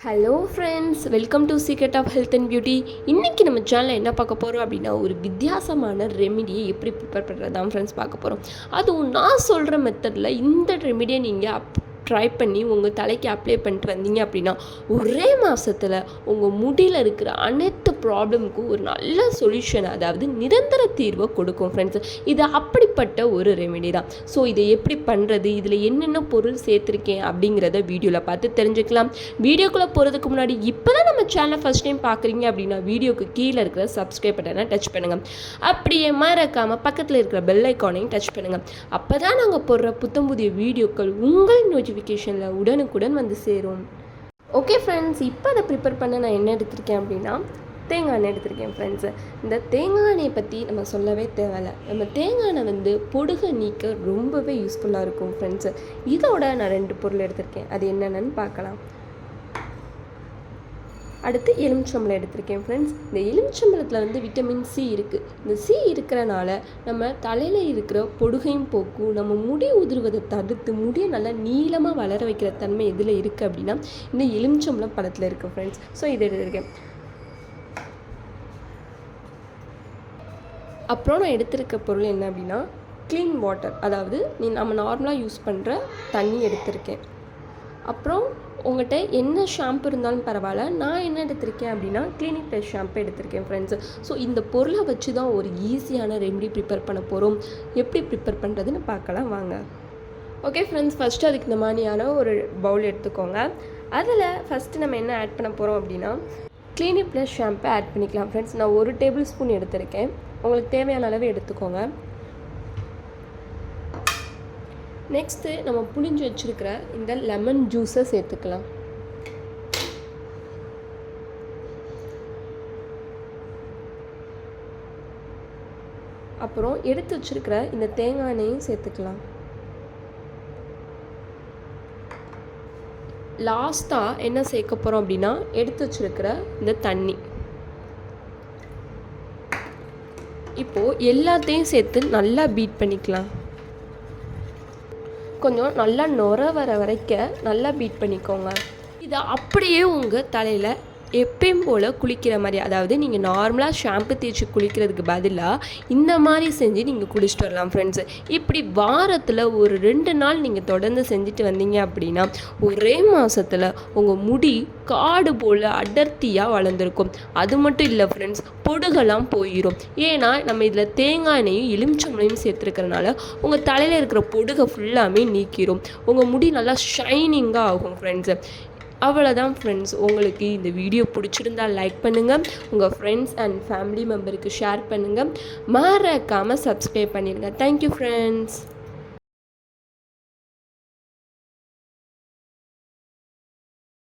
Hello friends welcome to secret of health and beauty இன்றைக்கி நம்ம சேனலில் என்ன பார்க்க போகிறோம் அப்படின்னா ஒரு வித்தியாசமான ரெமிடியை எப்படி ப்ரிப்பேர் பண்ணுறது தான் ஃப்ரெண்ட்ஸ் பார்க்க போகிறோம் அதுவும் நான் சொல்கிற மெத்தடில் இந்த ரெமிடியை நீங்கள் அப் ட்ரை பண்ணி உங்கள் தலைக்கு அப்ளை பண்ணிட்டு வந்தீங்க அப்படின்னா ஒரே மாதத்தில் உங்கள் முடியில் இருக்கிற அனைத்து ப்ராப்ளமுக்கும் ஒரு நல்ல சொல்யூஷன் அதாவது நிரந்தர தீர்வை கொடுக்கும் ஃப்ரெண்ட்ஸ் இது அப்படிப்பட்ட ஒரு ரெமெடி தான். ஸோ இதை எப்படி பண்ணுறது இதில் என்னென்ன பொருள் சேர்த்துருக்கேன் அப்படிங்கிறத வீடியோவில் பார்த்து தெரிஞ்சுக்கலாம். வீடியோக்குள்ளே போகிறதுக்கு முன்னாடி இப்போ தான் நம்ம சேனலை ஃபஸ்ட் டைம் பார்க்குறீங்க அப்படின்னா வீடியோக்கு கீழே இருக்கிற சப்ஸ்கிரைப் பட்டனை டச் பண்ணுங்கள் அப்படியே மறக்காமல் பக்கத்தில் இருக்கிற பெல் ஐக்கானையும் டச் பண்ணுங்கள் அப்போ தான் நாங்கள் போடுற புத்தம் புதிய வீடியோக்கள் உங்கள் நோட்டிஃபிகேஷனில் உடனுக்குடன் வந்து சேரும். ஓகே ஃப்ரெண்ட்ஸ் இப்போ அதை ப்ரிப்பேர் பண்ண நான் என்ன எடுத்திருக்கேன் அப்படின்னா தேங்காய் எண்ணெய் எடுத்திருக்கேன் ஃப்ரெண்ட்ஸு இந்த தேங்காய் எண்ணெயை பற்றி நம்ம சொல்லவே தேவையில்ல. நம்ம தேங்காய் எண்ணெய் வந்து பொடுகை நீக்க ரொம்பவே யூஸ்ஃபுல்லாக இருக்கும் ஃப்ரெண்ட்ஸு இதோட நான் ரெண்டு பொருள் எடுத்திருக்கேன். அது என்னென்னு பார்க்கலாம். அடுத்து எலுமிச்சம்பழம் எடுத்திருக்கேன் ஃப்ரெண்ட்ஸ் இந்த எலுமிச்சம்பழத்தில் வந்து விட்டமின் சி இருக்குது இந்த சி இருக்கிறனால நம்ம தலையில் இருக்கிற பொடுகையும் போக்கும் நம்ம முடி உதிர்வதை தடுத்து முடியை நல்லா நீளமாக வளர வைக்கிற தன்மை எதில் இருக்குது அப்படின்னா இந்த எலுமிச்சம்பழம் பழத்தில் இருக்குது ஃப்ரெண்ட்ஸ் ஸோ இதை எடுத்திருக்கேன். அப்புறம் நான் எடுத்திருக்க பொருள் என்ன அப்படின்னா க்ளீன் வாட்டர் அதாவது நீ நம்ம நார்மலாக யூஸ் பண்ணுற தண்ணி எடுத்திருக்கேன். அப்புறம் உங்கள்கிட்ட என்ன ஷாம்பு இருந்தாலும் பரவாயில்ல. நான் என்ன எடுத்திருக்கேன் அப்படின்னா கிளினிக் ப்ளஸ் ஷாம்பு எடுத்திருக்கேன் ஃப்ரெண்ட்ஸ் ஸோ இந்த பொருளை வச்சு தான் ஒரு ஈஸியான ரெமெடி ப்ரிப்பேர் பண்ண போகிறோம் எப்படி ப்ரிப்பேர் பண்ணுறதுன்னு பார்க்கலாம் வாங்க. ஓகே ஃப்ரெண்ட்ஸ் ஃபஸ்ட்டு அதுக்கு இந்த மாதிரியான ஒரு பவுல் எடுத்துக்கோங்க. அதில் ஃபஸ்ட்டு நம்ம என்ன ஆட் பண்ண போகிறோம் அப்படின்னா கிளினிக் ப்ளஸ் ஷாம்பு ஆட் பண்ணிக்கலாம் ஃப்ரெண்ட்ஸ் நான் ஒரு டேபிள் ஸ்பூன் எடுத்திருக்கேன். உங்களுக்கு தேவையான அளவு எடுத்துக்கோங்க. நெக்ஸ்ட்டு நம்ம புளிஞ்சு வச்சுருக்கிற இந்த லெமன் ஜூஸை சேர்த்துக்கலாம். அப்புறம் எடுத்து வச்சுருக்கிற இந்த தேங்காய் எண்ணெயும் சேர்த்துக்கலாம் லாஸ்ட்டாக என்ன சேர்க்க போகிறோம் அப்படின்னா எடுத்து வச்சுருக்கிற இந்த தண்ணி. இப்போது எல்லாத்தையும் சேர்த்து நல்லா பீட் பண்ணிக்கலாம். கொஞ்சம் நல்லா நுர வர வரைக்கும் நல்லா பீட் பண்ணிக்கோங்க. இதை அப்படியே உங்கள் தலையில் எப்பயும் போல் குளிக்கிற மாதிரி அதாவது நீங்கள் நார்மலாக ஷாம்பு தேய்ச்சி குளிக்கிறதுக்கு பதிலாக இந்த மாதிரி செஞ்சு நீங்கள் குளிச்சுட்டு வரலாம் ஃப்ரெண்ட்ஸு இப்படி வாரத்தில் ஒரு ரெண்டு நாள் நீங்கள் தொடர்ந்து செஞ்சுட்டு வந்தீங்க அப்படின்னா ஒரே மாதத்தில் உங்கள் முடி காடு போல் அடர்த்தியாக வளர்ந்துருக்கும். அது மட்டும் இல்லை ஃப்ரெண்ட்ஸ் பொடுகெல்லாம் போயிடும் ஏன்னா நம்ம இதில் தேங்காய் எண்ணெயும் எலுமிச்சம்பளையும் சேர்த்துருக்கறனால உங்கள் தலையில் இருக்கிற பொடுகை ஃபுல்லாமே நீக்கிடும் உங்கள் முடி நல்லா ஷைனிங்காக ஆகும் ஃப்ரெண்ட்ஸு அவ்வளோதான் ஃப்ரெண்ட்ஸ் உங்களுக்கு இந்த வீடியோ பிடிச்சிருந்தா லைக் பண்ணுங்கள் உங்கள் ஃப்ரெண்ட்ஸ் அண்ட் ஃபேமிலி மெம்பருக்கு ஷேர் பண்ணுங்கள் மறக்காமல் சப்ஸ்கிரைப் பண்ணிடுங்க தேங்க்யூ ஃப்ரெண்ட்ஸ்